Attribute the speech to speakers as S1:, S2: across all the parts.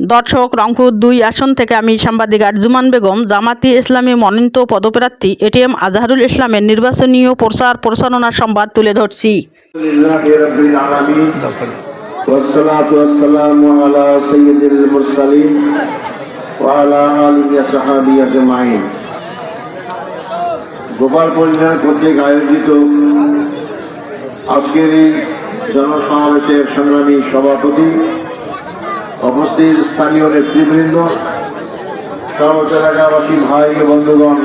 S1: দর্শক, রংপুর দুই আসন থেকে আমি সাংবাদিক আরজুমান বেগম জামাতি ইসলামী মনোনীত পদপ্রার্থী এটিএম আজহারুল ইসলামের নির্বাচনীয় প্রচার প্রচারণার সংবাদ তুলে ধরছি।
S2: কর্তৃক আয়োজিত আজকের এই জনসমাবেশের সংগ্রামী সভাপতি উপস্থিত স্থানীয় নেতৃবৃন্দ সর্বোচ্চ এলাকাবাসী, ভাই বন্ধুগণ,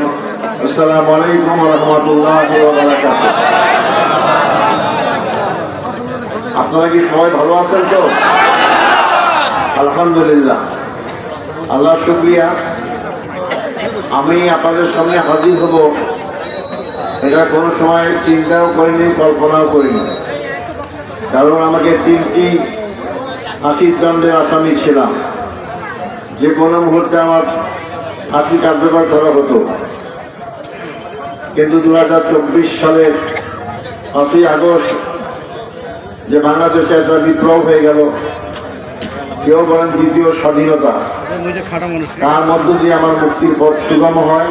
S2: আসসালামু আলাইকুম রহমতুল্লাহ আপনারা কি সবাই ভালো আছেন তো? আলহামদুলিল্লাহ। আল্লাহ শুক্রিয়া। আমি আপনাদের সামনে হাজির হব। এটা কোনো সময় চিন্তাও করিনি, কল্পনাও করিনি। কারণ আমাকে তিনটি ফাঁসির দণ্ডের আসামি ছিলাম। যে কোনো মুহূর্তে আমার ফাঁসি কার্যকর করা হতো। কিন্তু দু হাজার চব্বিশ সালের পাঁচই আগস্ট যে বাংলাদেশে একটা বিপ্লব হয়ে গেল, কেউ বলেন দ্বিতীয় স্বাধীনতা। তার মধ্য দিয়ে আমার মুক্তির পথ সুগম হয়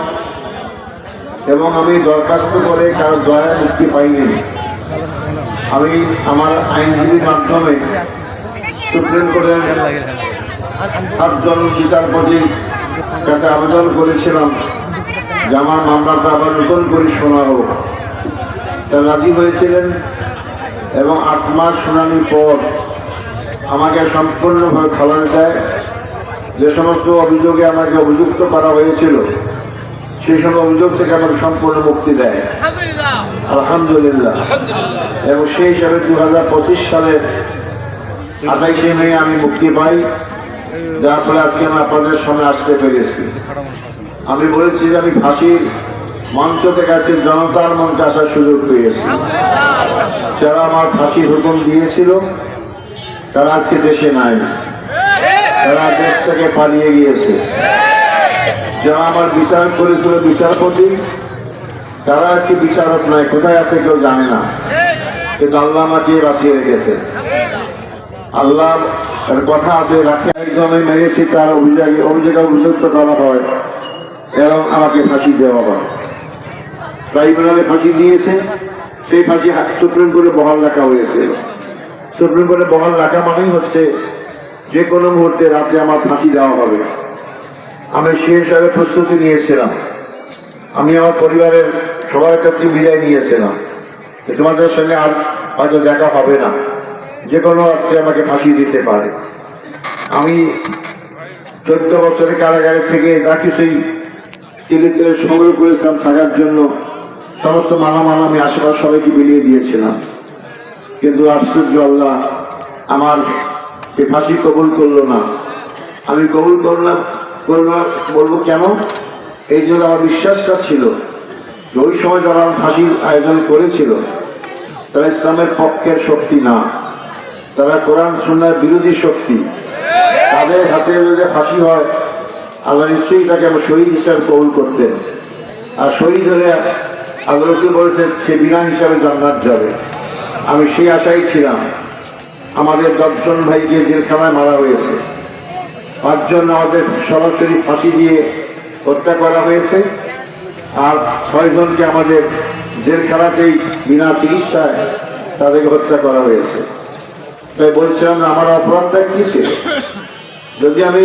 S2: এবং আমি দরখাস্ত করে কারও দয়া মুক্তি পাইনি। আমি আমার আইনজীবীর মাধ্যমে সুপ্রিম কোর্টের সাতজন বিচারপতির কাছে আবেদন করেছিলাম যে আমার মামলাটা আবার নতুন করে শোনা হোক। তা রাজি হয়েছিলেন এবং আট মাস শুনানির পর আমাকে সম্পূর্ণভাবে খালান দেয়। যে সমস্ত অভিযোগে আমাকে অভিযুক্ত করা হয়েছিল, সেই সব অভিযোগ থেকে আমাকে সম্পূর্ণ মুক্তি দেয়। আলহামদুলিল্লাহ। এবং সেই হিসাবে দু সালের আঠাইশে মে আমি মুক্তি পাই, যার ফলে আজকে আমি আপনাদের সামনে আসতে পেরেছি। আমি বলেছি যে আমি ফাঁসির মঞ্চ থেকে জনতার মঞ্চে আসার সুযোগ পেয়েছি। যারা আমার ফাঁসির হুকুম দিয়েছিল, তারা আজকে দেশে নাই। তারা দেশ থেকে পালিয়ে গিয়েছে। যারা আমার বিচার করেছিল বিচারপতি, তারা আজকে বিচারক নয়, কোথায় আছে কেউ জানে না। কিন্তু আল্লাহ আমাকে বাঁচিয়ে রেখেছে। আল্লাহ কথা আছে রাখে একজনে মেরেছি তার অভিযোগে অভিযোগে অভিযুক্ত করা হয় এবং আমাকে ফাঁসি দেওয়া হয়। ট্রাইব্যুনালে ফাঁসি দিয়েছে, সেই ফাঁসি সুপ্রিম কোর্টে বহাল রাখা হয়েছে। সুপ্রিম কোর্টে বহাল রাখা মানেই হচ্ছে যে কোনো মুহূর্তে রাতে আমার ফাঁসি দেওয়া হবে। আমি সে হিসাবে প্রস্তুতি নিয়েছিলাম। আমি আমার পরিবারের সবার কাছে বিদায় নিয়েছিলাম। তোমাদের সঙ্গে আর হয়তো দেখা হবে না। যে কোনো অর্থে আমাকে ফাঁসি দিতে পারে। আমি চোদ্দ বছরের কারাগারে থেকে যা কিছুই তেলে তেলে সংগ্রহ করেছিলাম থাকার জন্য সমস্ত মালামাল আমি আশেপাশে সবাইকে বিলিয়ে দিয়েছিলাম। কিন্তু আশ্চর্য আল্লাহ, আমার এ ফাঁসি কবুল করল না। আমি কবুল করলাম করলাম বলব কেন? এই জন্য আমার বিশ্বাসটা ছিল ওই সময় যারা ফাঁসির আয়োজন করেছিল, তারা ইসলামের পক্ষের শক্তি না। তারা কোরআন, সুন্নার বিরোধী শক্তি। তাদের হাতে যদি ফাঁসি হয়, আল্লাহ নিশ্চয়ই তাকে আমার শহীদ হিসাবে কবুল করতেন। আর শহীদ হলে আল্লাহ বলেছেন, সে বিনা হিসাবে জান্নাত যাবে। আমি সেই আশাই ছিলাম। আমাদের দশজন ভাইকে জেলখানায় মারা হয়েছে। পাঁচজন আমাদের সরাসরি ফাঁসি দিয়ে হত্যা করা হয়েছে। আর ছয়জনকে আমাদের জেলখানাতেই বিনা চিকিৎসায় তাদেরকে হত্যা করা হয়েছে। তাই বলছিলাম আমার অপরাধটা কি ছিল? যদি আমি